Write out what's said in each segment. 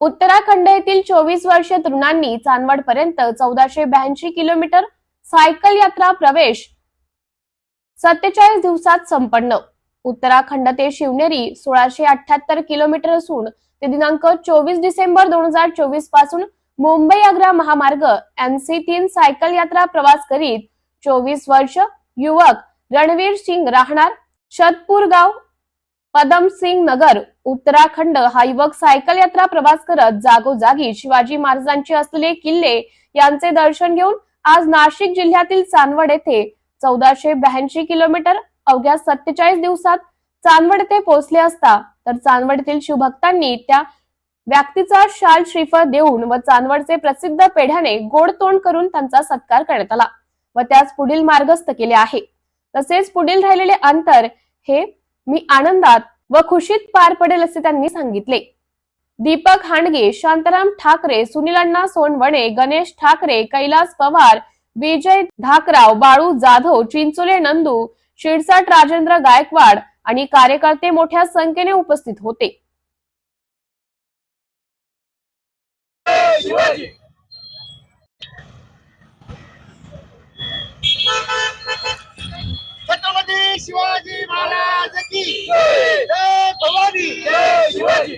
उत्तराखंड येथील चोवीस वर्षीय तरुणांनी चांदवड पर्यंत चौदाशे ब्याऐंशी किलोमीटर सायकल यात्रा प्रवेश सत्तेचाळीस दिवसात संपन्न. उत्तराखंड ते शिवनेरी सोळाशे अठ्याहत्तर किलोमीटर असून ते दिनांक चोवीस डिसेंबर दोन हजार चोवीसपासून मुंबई आग्रा महामार्ग एनसी तीन सायकल यात्रा प्रवास करीत चोवीस वर्ष युवक रणवीर सिंग राहणार शतपूर गाव पदम सिंग नगर उत्तराखंड. हा युवक सायकल यात्रा प्रवास करत जागोजागी शिवाजी महाराजांचे असलेले किल्ले यांचे दर्शन घेऊन आज नाशिक जिल्ह्यातील चांदवड येथे चौदाशे ब्याऐंशी किलोमीटर अवघ्या सत्तेचाळीस दिवसात चांदवड येथे पोहोचले असता तर चांदवड येथील शिवभक्तांनी त्या व्यक्तीचा शाल श्रीफळ देऊन व चांदवडचे प्रसिद्ध पेढ्याने गोड तोंड करून त्यांचा सत्कार करण्यात आला व त्यास पुढील मार्गस्थ केले आहे. तसेच पुढील राहिलेले अंतर हे मी आनंदात व खुशीत पार पडेल असे त्यांनी सांगितले. दीपक हांडगे शांताराम ठाकरे सुनीलांना सोनवणे गणेश ठाकरे कैलास पवार विजय धाकराव बाळू जाधव चिंचोले नंदू शिरसाट राजेंद्र गायकवाड आणि कार्यकर्ते मोठ्या संख्येने उपस्थित होते. की जय भवानी जय शिवाजी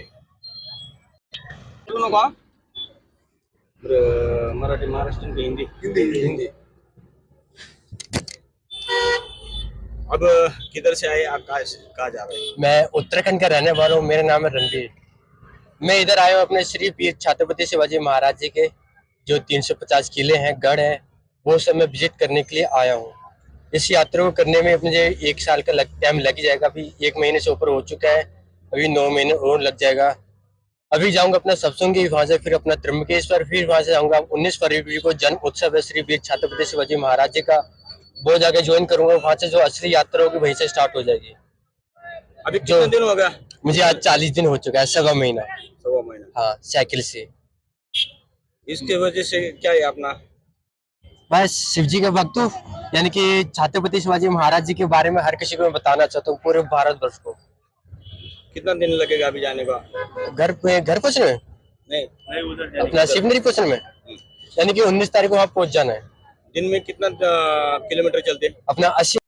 बोलू नका मराठी महाराष्ट्रीयन की हिंदी। हिंदी हिंदी अब किधर से आए? आप कहा जा रहे हैं? मैं उत्तराखंड का रहने वाला हूँ मेरा नाम है रणवीर। मैं इधर आया हूँ अपने श्री वीर छत्रपति शिवाजी महाराज जी के जो 350 किले हैं गढ़ हैं वो सब मैं विज़िट करने के लिए आया हूँ। इस यात्रा को करने में मुझे एक साल का लग टाइम लग जाएगा। अभी एक महीने से ऊपर हो चुका है। अभी नौ महीने और लग जाएगा। अभी जाऊँगा अपना सत्संगी वहाँ से फिर अपना त्र्यंबकेश्वर फिर वहाँ से जाऊँगा। उन्नीस फरवरी को जन्म उत्सव है श्री वीर छत्रपति शिवाजी महाराज जी का। वो जाके ज्वाइन करूँगा। वहाँ से जो असली यात्रा होगी वहीं से स्टार्ट हो जाएगी। अभी कितने दिन हो गया? मुझे आज चालीस दिन हो चुका है सवा महीना। सवा महीना। हाँ साइकिल से। इसके वजह से क्या है अपना? बस शिव जी के भक्त हूँ। यानी कि छत्रपति शिवाजी महाराज जी के बारे में हर किसी को मैं बताना चाहता हूँ पूरे भारत वर्ष को। कितना दिन लगेगा अभी जाने का? घर पे घर पहुँचने में नहीं। नहीं उधर अपना शिवनरी क्वेश्चन में? यानी कि उन्नीस तारीख को वहाँ पहुँच जाना है। दिन में कितना किलोमीटर चलते अपना अस्सी